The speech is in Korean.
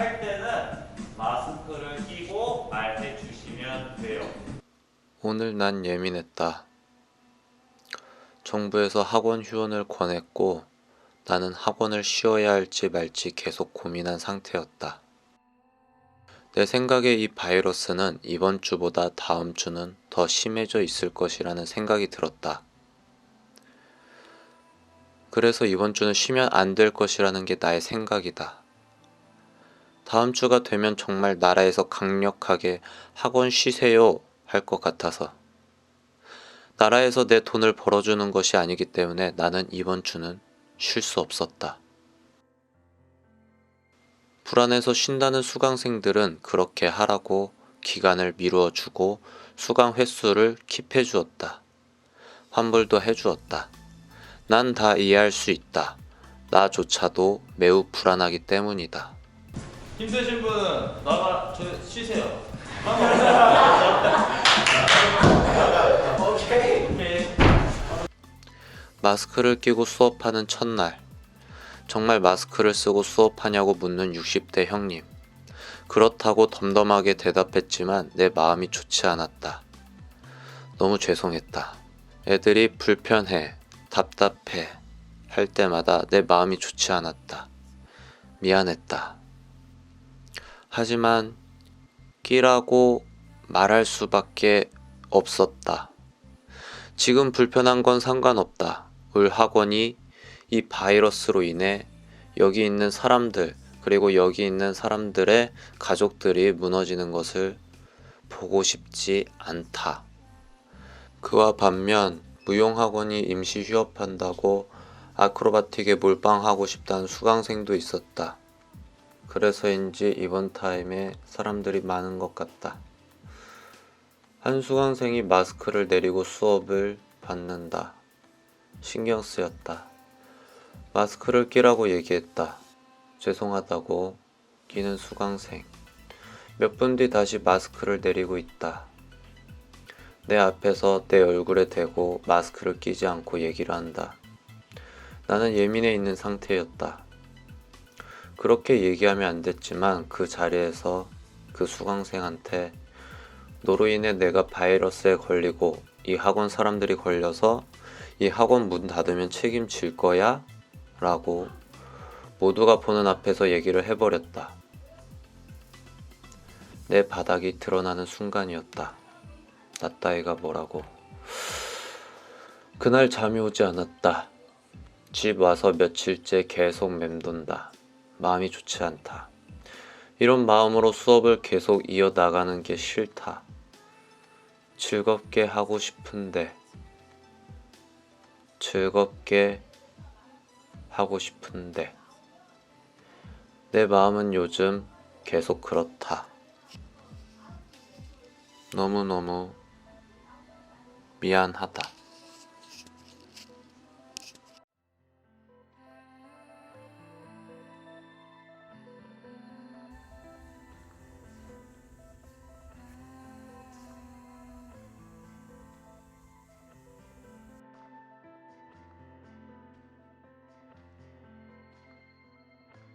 할 때는 마스크를 끼고 말해 주시면 돼요. 오늘 난 예민했다. 정부에서 학원 휴원을 권했고 나는 학원을 쉬어야 할지 말지 계속 고민한 상태였다. 내 생각에 이 바이러스는 이번 주보다 다음 주는 더 심해져 있을 것이라는 생각이 들었다. 그래서 이번 주는 쉬면 안 될 것이라는 게 나의 생각이다. 다음 주가 되면 정말 나라에서 강력하게 학원 쉬세요 할 것 같아서. 나라에서 내 돈을 벌어주는 것이 아니기 때문에 나는 이번 주는 쉴 수 없었다. 불안해서 쉰다는 수강생들은 그렇게 하라고 기간을 미루어 주고 수강 횟수를 킵해 주었다. 환불도 해 주었다. 난 다 이해할 수 있다. 나조차도 매우 불안하기 때문이다. 힘드신 분 나가 저 쉬세요. 마스크를 끼고 수업하는 첫날. 정말 마스크를 쓰고 수업하냐고 묻는 60대 형님. 그렇다고 덤덤하게 대답했지만 내 마음이 좋지 않았다. 너무 죄송했다. 애들이 불편해, 답답해 할 때마다 내 마음이 좋지 않았다. 미안했다. 하지만 끼라고 말할 수밖에 없었다. 지금 불편한 건 상관없다. 울 학원이 이 바이러스로 인해 여기 있는 사람들, 그리고 여기 있는 사람들의 가족들이 무너지는 것을 보고 싶지 않다. 그와 반면 무용학원이 임시 휴업한다고 아크로바틱에 몰빵하고 싶다는 수강생도 있었다. 그래서인지 이번 타임에 사람들이 많은 것 같다. 한 수강생이 마스크를 내리고 수업을 받는다. 신경 쓰였다. 마스크를 끼라고 얘기했다. 죄송하다고 끼는 수강생. 몇 분 뒤 다시 마스크를 내리고 있다. 내 앞에서 내 얼굴에 대고 마스크를 끼지 않고 얘기를 한다. 나는 예민해 있는 상태였다. 그렇게 얘기하면 안 됐지만 그 자리에서 그 수강생한테 너로 인해 내가 바이러스에 걸리고 이 학원 사람들이 걸려서 이 학원 문 닫으면 책임질 거야? 라고 모두가 보는 앞에서 얘기를 해버렸다. 내 바닥이 드러나는 순간이었다. 나 따위가 뭐라고. 그날 잠이 오지 않았다. 집 와서 며칠째 계속 맴돈다. 마음이 좋지 않다. 이런 마음으로 수업을 계속 이어나가는 게 싫다. 즐겁게 하고 싶은데, 즐겁게 하고 싶은데, 내 마음은 요즘 계속 그렇다. 너무너무 미안하다.